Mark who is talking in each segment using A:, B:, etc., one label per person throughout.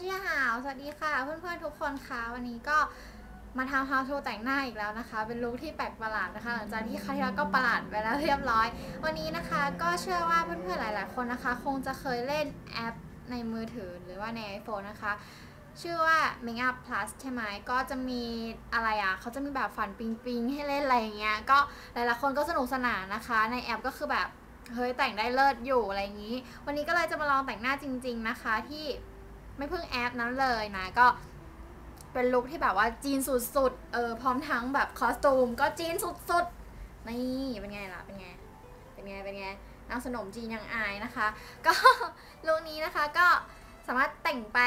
A: จีหาว สวัสดีค่ะ เพื่อนๆทุกคนค่ะวันนี้ก็มาทำ how to แต่งหน้าอีกแล้วนะคะ เป็นลุคที่แปลกประหลาดนะคะ หลังจากที่ครั้งที่แล้วก็ประหลาดไปแล้วเรียบร้อย วันนี้นะคะก็เชื่อว่าเพื่อนๆหลาย ๆ คนนะคะ คงจะเคยเล่นแอปในมือถือหรือว่าใน iPhone นะคะ ชื่อว่า Makeup Plus ใช่ไหมก็จะมีอะไรอะเขาจะมีแบบฝันปิงปิงให้เล่นอะไรอย่างเงี้ยก็หลายๆคนก็สนุกสนานนะคะ ในแอปก็คือแบบเฮ้ยแต่งได้เลิศอยู่อะไรอย่างนี้ วันนี้ก็เลยจะมาลองแต่งหน้าจริง ๆ นะคะที่ ไม่เพิ่งแอปนั้นเลยนะ ก็เป็นลุคที่แบบว่าจีนสุดๆ เออพร้อมทั้งแบบคอสตูมก็จีนสุดๆ นี่เป็นไงล่ะ เป็นไง เป็นไง เป็นไงนางสนมจีนยังอายนะคะ ก็ลุคนี้นะคะก็สามารถแต่งไป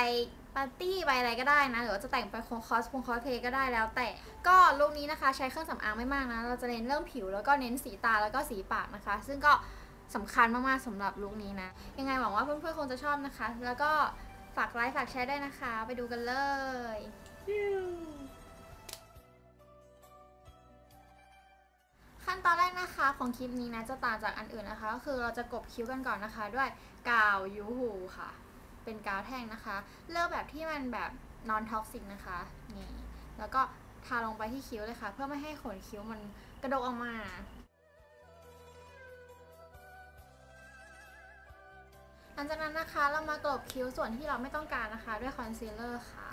A: ปาร์ตี้ไปอะไรก็ได้นะ หรือว่าจะแต่งไปคอสพงคอสเพก็ได้แล้วแต่ ก็ลุคนี้นะคะใช้เครื่องสำอางไม่มากนะ เราจะเน้นเรื่องผิวแล้วก็เน้นสีตาแล้วก็สีปากนะคะ ซึ่งก็สำคัญมากๆสำหรับลุคนี้นะ ยังไงหวังว่าเพื่อนๆคงจะชอบนะคะ แล้วก็ ฝากไลค์ฝากแชร์ได้วยนะคะ ไปดูกันเลยขั้นตอนแรกนะคะของคลิปนี้นะจะต่างจากอันอื่นนะคะ ก็คือเราจะกบคิ้วกันก่อนนะคะ ด้วยกาวยูหูค่ะ เป็นกาวแท่งนะคะ เลือกแบบที่มันแบบนอนท็อกซิกนะคะนี่แล้วก็ทาลงไปที่คิ้วเลยค่ะ เพื่อไม่ให้ขนคิ้วมันกระดกออกมา ลังจากนั้นนะคะเรามากลบคิ้วส่วนที่เราไม่ต้องการนะคะ ด้วยคอนซีลเลอร์ค่ะ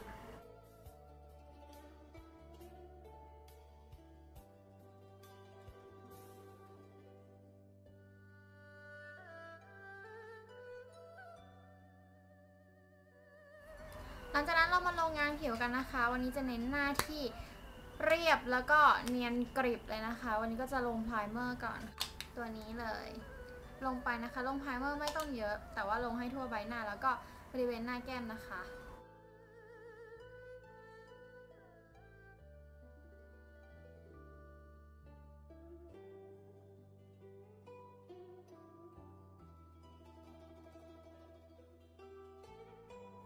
A: หลังจากนั้นเรามาลงงานผิวกันนะคะ วันนี้จะเน้นหน้าที่เรียบแล้วก็เนียนกริบเลยนะคะ วันนี้ก็จะลงไพรเมอร์ก่อนตัวนี้เลย ลงไปนะคะ ลงไพรเมอร์ไม่ต้องเยอะ แต่ว่าลงให้ทั่วใบหน้าแล้วก็บริเวณหน้าแก้มนะคะ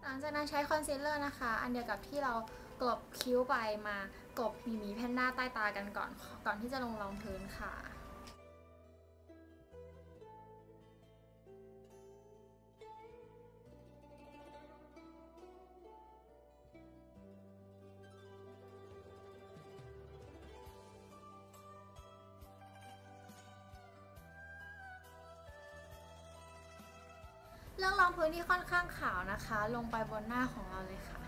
A: หลังจากนั้นใช้คอนซีลเลอร์นะคะ อันเดียวกับที่เรากลบคิ้วไปมากลบมีมีแพนด้าใต้ตากันก่อน ก่อนที่จะลงรองพื้นค่ะ รองพื้นที่ค่อนข้างขาวนะคะ ลงไปบนหน้าของเราเลยค่ะ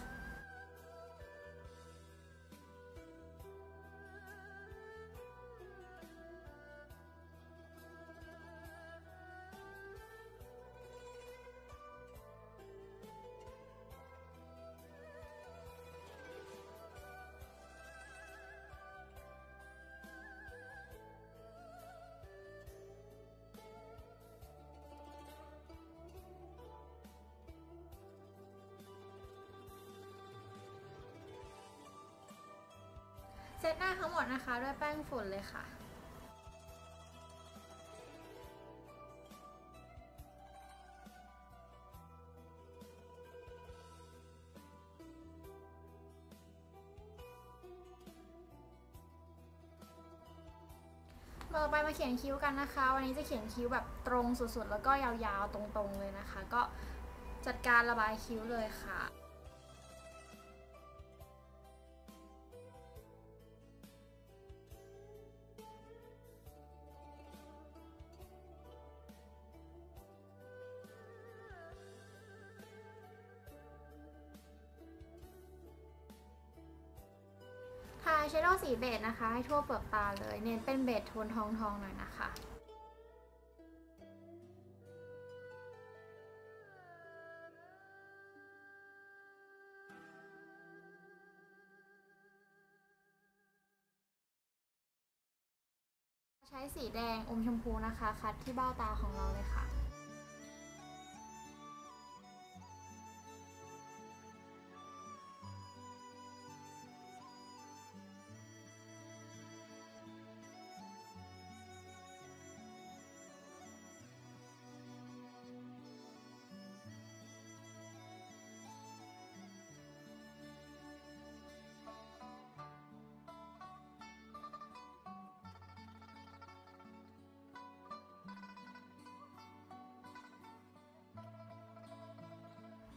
A: เซตหน้าทั้งหมดนะคะด้วยแป้งฝุ่นเลยค่ะต่อไปมาเขียนคิ้วกันนะคะ วันนี้จะเขียนคิ้วแบบตรงสุดๆ แล้วก็ยาวๆ ตรงๆเลยนะคะ ก็จัดการระบายคิ้วเลยค่ะายแชโดว์สีเบจนะคะ ให้ทั่วเปลือกตาเลย เน้นเป็นเบจโทนทองทองๆหน่อยนะคะใช้สีแดงอมชมพูนะคะ คัดที่เบ้าตาของเราเลยค่ะ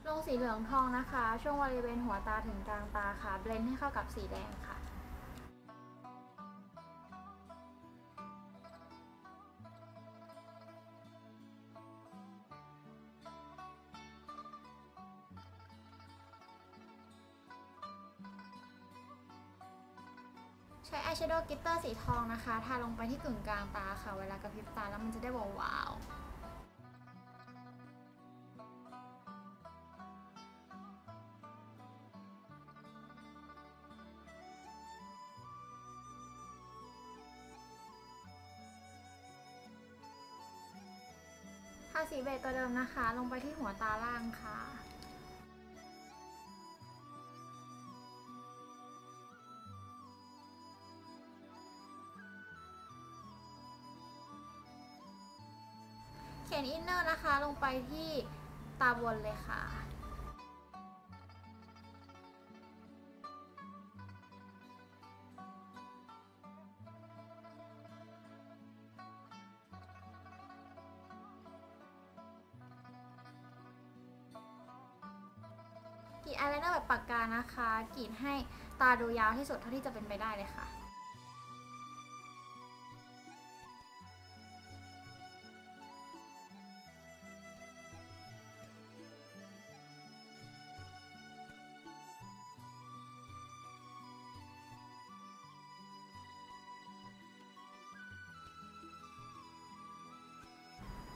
A: ลงสีเหลืองทองนะคะ ช่วงบริเวณหัวตาถึงกลางตาค่ะ เบลนด์ให้เข้ากับสีแดงค่ะ ใช้อายแชโดว์กลิตเตอร์สีทองนะคะ ทาลงไปที่กึ่งกลางตาค่ะ เวลากระพริบตาแล้วมันจะได้วาว สีเบจตัวเดิมนะคะ ลงไปที่หัวตาล่างค่ะ เขียนอินเนอร์นะคะลงไปที่ตาบนเลยค่ะ กรีดให้ตาดูยาวที่สุดเท่าที่จะเป็นไปได้เลยค่ะ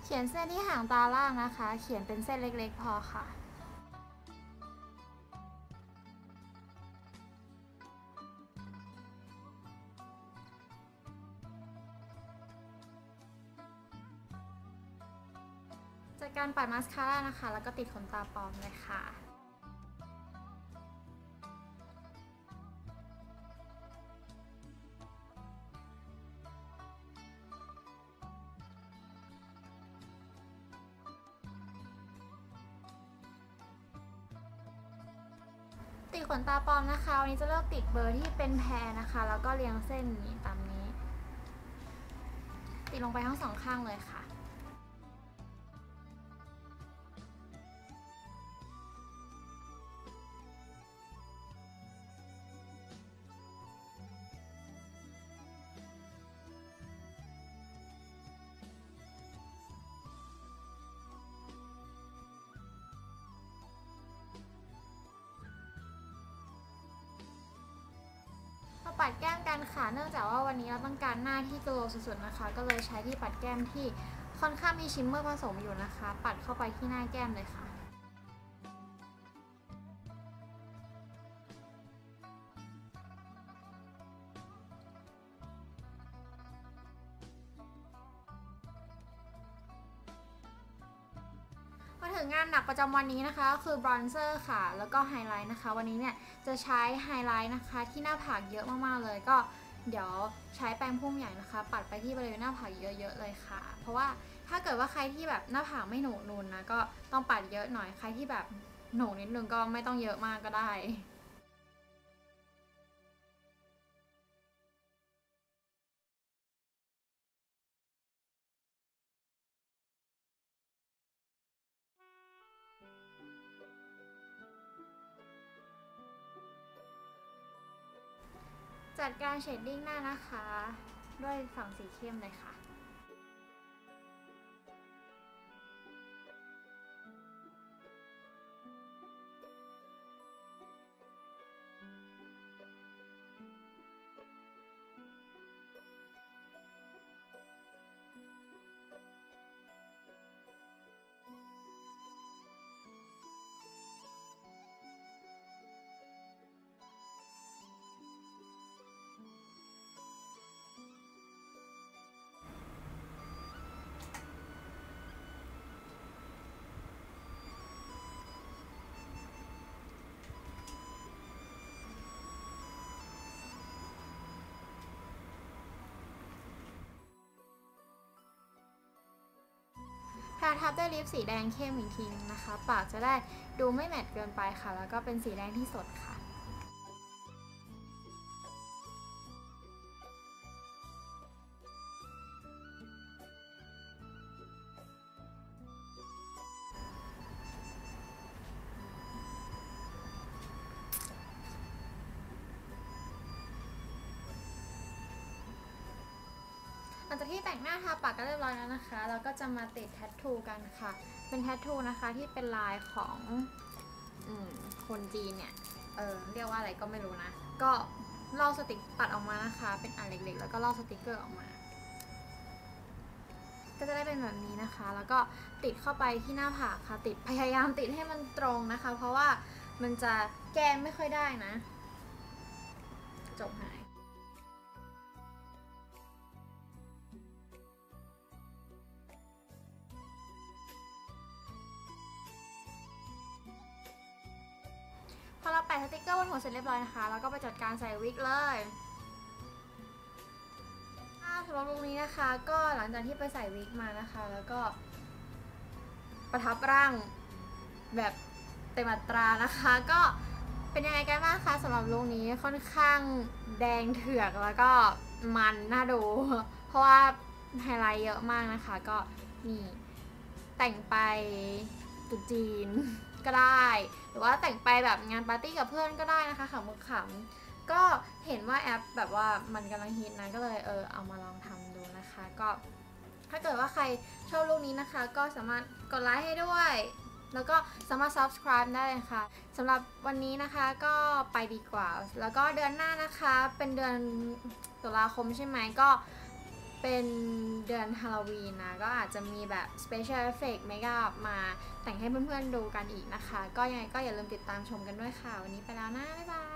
A: เขียนเส้นที่หางตาล่างนะคะ เขียนเป็นเส้นเล็กๆ พอค่ะ ปัดมาสคาร่านะคะ แล้วก็ติดขนตาปลอมเลยค่ะติดขนตาปลอมนะคะ วันนี้จะเลือกติดเบอร์ที่เป็นแพรนะคะ แล้วก็เรียงเส้นนี้ตามนี้ ติดลงไปทั้งสองข้างเลยค่ะ ปัดแก้มกันค่ะ เนื่องจากว่าวันนี้เราต้องการหน้าที่โกลว์สุดๆนะคะ ก็เลยใช้ที่ปัดแก้มที่ค่อนข้างมีชิมเมอร์ผสมอยู่นะคะ ปัดเข้าไปที่หน้าแก้มเลยค่ะ ถึงงานหนักประจำวันนี้นะคะก็คือบรอนเซอร์ค่ะ แล้วก็ไฮไลท์นะคะ วันนี้เนี่ยจะใช้ไฮไลท์นะคะ ที่หน้าผากเยอะมากๆเลยก็เดี๋ยวใช้แปรงพุ่มใหญ่นะคะ ปัดไปที่บริเวณหน้าผากเยอะๆเลยค่ะ เพราะว่าถ้าเกิดว่าใครที่แบบหน้าผากไม่หนูนูนนะก็ต้องปัดเยอะหน่อยใครที่แบบหนูนิดนึงก็ไม่ต้องเยอะมากก็ได้ ดการเชดดิ้งหน้านะคะ ด้วยฝั่งสีเข้มเลยค่ะ ทาทับด้วยลิปสีแดงเข้มอีกทีนึงนะคะ ปากจะได้ดูไม่แมตต์เกินไปค่ะ แล้วก็เป็นสีแดงที่สดค่ะ ลังจากที่แต่งหน้าทาปากก็เรียบร้อยแล้วนะคะ เราก็จะมาติดแทททูกันค่ะ เป็นแทททูนะคะที่เป็นลายของอคนจีนเนี่ย เออเรียกว่าอะไรก็ไม่รู้นะ ก็ลอกสติกตัดออกมานะคะ เป็นอันเล็กๆ แล้วก็ลอกสติกเกอร์ออกมา ก็จะได้เป็นแบบนี้นะคะ แล้วก็ติดเข้าไปที่หน้าผากค่ะ ติดพยายามติดให้มันตรงนะคะ เพราะว่ามันจะแก้ไม่ค่อยได้นะ จบหายพอเราแปะ สติกเกอร์บนหัวเสร็จเรียบร้อยนะคะ แล้วก็ไปจัดการใส่วิกเลยอ่าสำหรับลุคนี้นะคะ ก็หลังจากที่ไปใส่วิกมานะคะ แล้วก็ ประทับร่างแบบเต็มอัตรานะคะ ก็เป็นยังไงกันบ้างคะสำหรับลุคนี้ค่อนข้างแดงเถือกแล้วก็มันน่าดู เพราะว่าไฮไลท์เยอะมากนะคะ ก็นี่แต่งไปตุจีน ก็ได้ หรือว่าแต่งไปแบบงานปาร์ตี้กับเพื่อนก็ได้นะคะขำขำก็เห็นว่าแอปแบบว่ามันกำลังฮิตนะก็เลยเออเอามาลองทำดูนะคะก็ถ้าเกิดว่าใครชอบลูกนี้นะคะ ก็สามารถกดไลค์ให้ด้วย แล้วก็สามารถ subscribe ได้เลยค่ะสำหรับวันนี้นะคะก็ไปดีกว่า แล้วก็เดือนหน้านะคะเป็นเดือนตุลาคมใช่ไหมก็ เป็นเดือนฮาโลวีนนะ ก็อาจจะมีแบบ special effect makeup มาแต่งให้เพื่อนๆดูกันอีกนะคะ ก็ยังไงก็อย่าลืมติดตามชมกันด้วยค่ะ วันนี้ไปแล้วนะ บ๊ายบาย